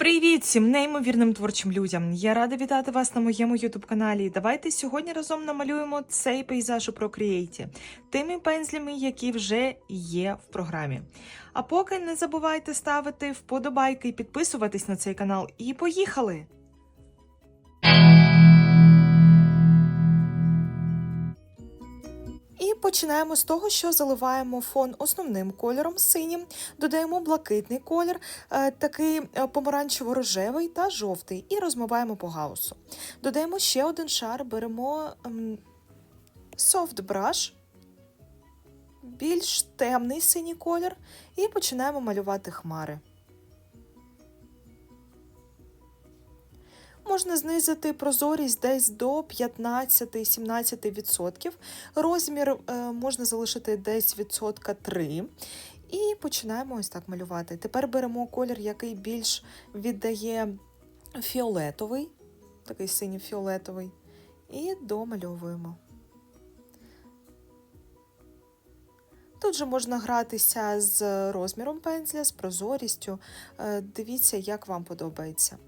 Привіт всім неймовірним творчим людям! Я рада вітати вас на моєму ютуб каналі. Давайте сьогодні разом намалюємо цей пейзаж у Procreate тими пензлями, які вже є в програмі. А поки не забувайте ставити вподобайки підписуватись на цей канал. І поїхали! Починаємо з того, що заливаємо фон основним кольором синім, додаємо блакитний колір, е, такий е, помаранчево-рожевий та жовтий, і розмиваємо по гаусу. Додаємо ще один шар, беремо ем, soft brush, більш темний синій колір, і починаємо малювати хмари. Можна знизити прозорість десь до 15-17%. Розмір е, можна залишити десь відсотка 3. І починаємо ось так малювати. Тепер беремо колір, який більш віддає фіолетовий, такий синьо-фіолетовий, і домальовуємо. Тут же можна гратися з розміром пензля, з прозорістю. Е, Дивіться, як вам подобається.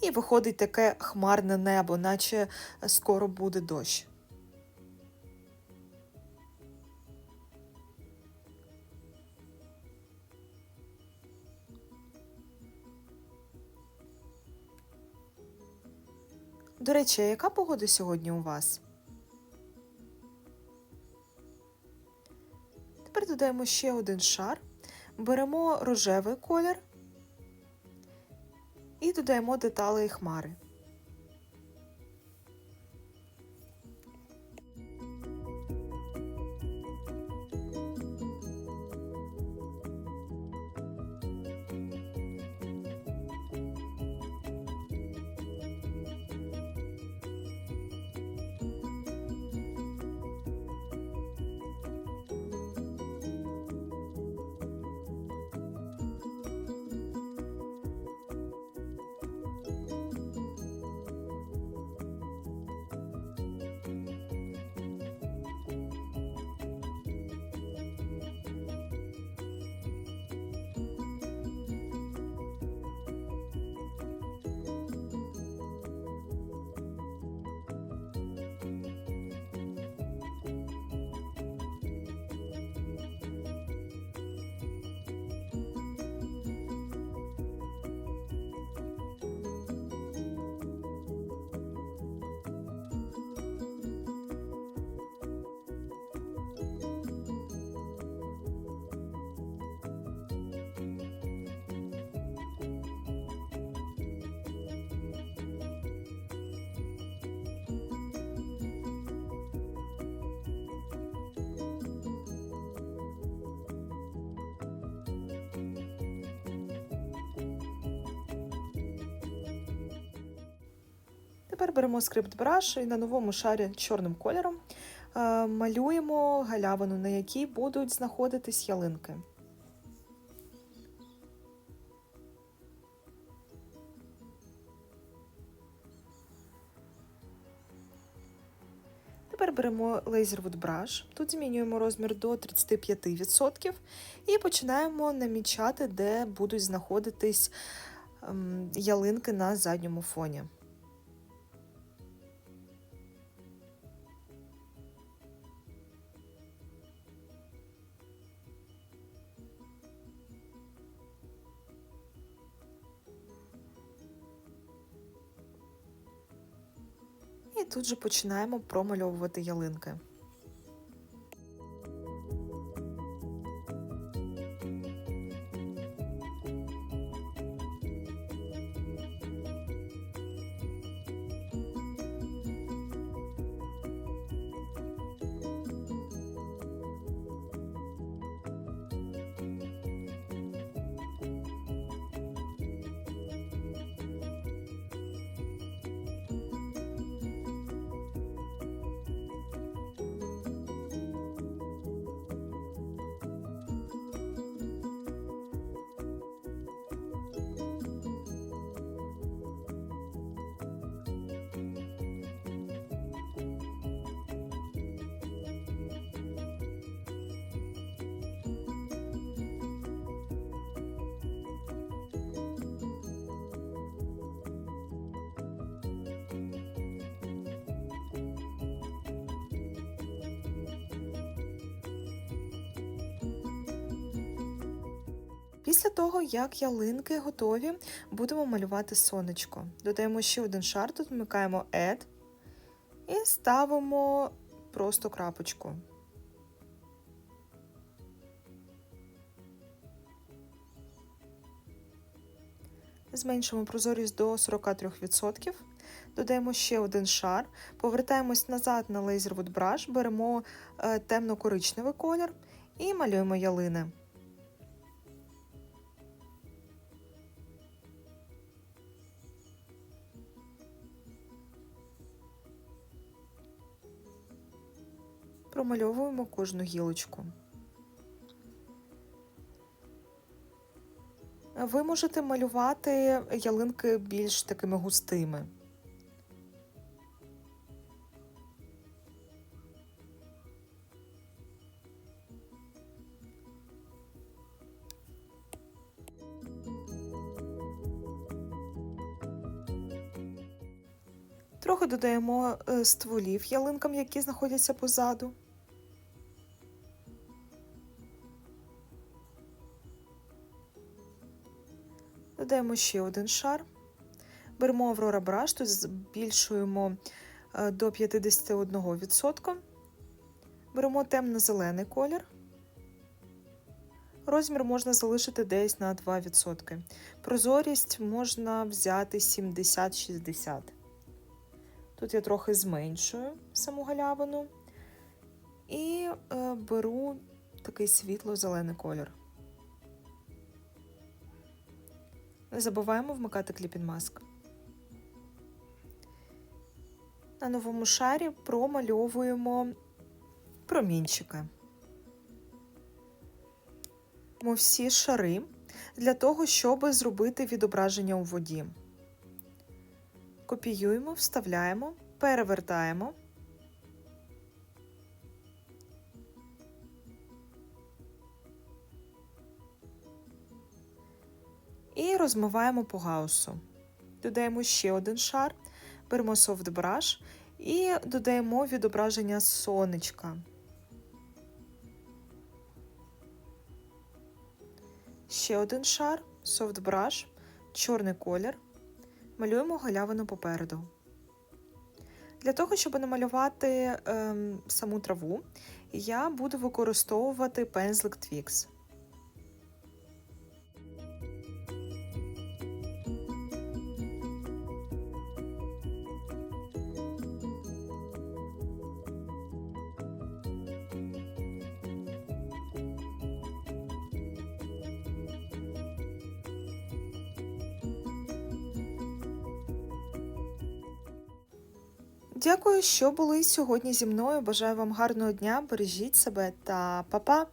І виходить таке хмарне небо, наче скоро буде дощ. До речі, яка погода сьогодні у вас? Тепер додаємо ще один шар, беремо рожевий колір і додаємо деталі хмари. Тепер беремо скрипт браш і на новому шарі чорним кольором е, малюємо галявину, на якій будуть знаходитись ялинки. Тепер беремо Laserwood Brush, тут змінюємо розмір до 35% і починаємо намічати, де будуть знаходитись ем, ялинки на задньому фоні. Тут же починаємо промальовувати ялинки. Після того, як ялинки готові, будемо малювати сонечко. Додаємо ще один шар, тут вмикаємо Add і ставимо просто крапочку. Зменшимо прозорість до 43%. Додаємо ще один шар, повертаємось назад на Laser Wood Brush, беремо е, темно-коричневий колір і малюємо ялини. Промальовуємо кожну гілочку. Ви можете малювати ялинки більш такими густими. Трохи додаємо е, стволів ялинкам, які знаходяться позаду. Додаємо ще один шар. Беремо Aurora Brush, тут збільшуємо е, до 51%. Беремо темно-зелений колір. Розмір можна залишити десь на 2%. Прозорість можна взяти 70-60. Тут я трохи зменшую саму галявину і е, беру такий світло-зелений колір. Не забуваємо вмикати кліпін маск. На новому шарі промальовуємо промінчики. Всі шари для того, щоб зробити відображення у воді. Копіюємо, вставляємо, перевертаємо. І розмиваємо по гаусу. Додаємо ще один шар, беремо Brush і додаємо відображення сонечка. Ще один шар, Brush, чорний колір. Малюємо галявину попереду. Для того, щоб намалювати ем, саму траву, я буду використовувати пензлик Twix. Дякую, що були сьогодні зі мною. Бажаю вам гарного дня, бережіть себе та па-па!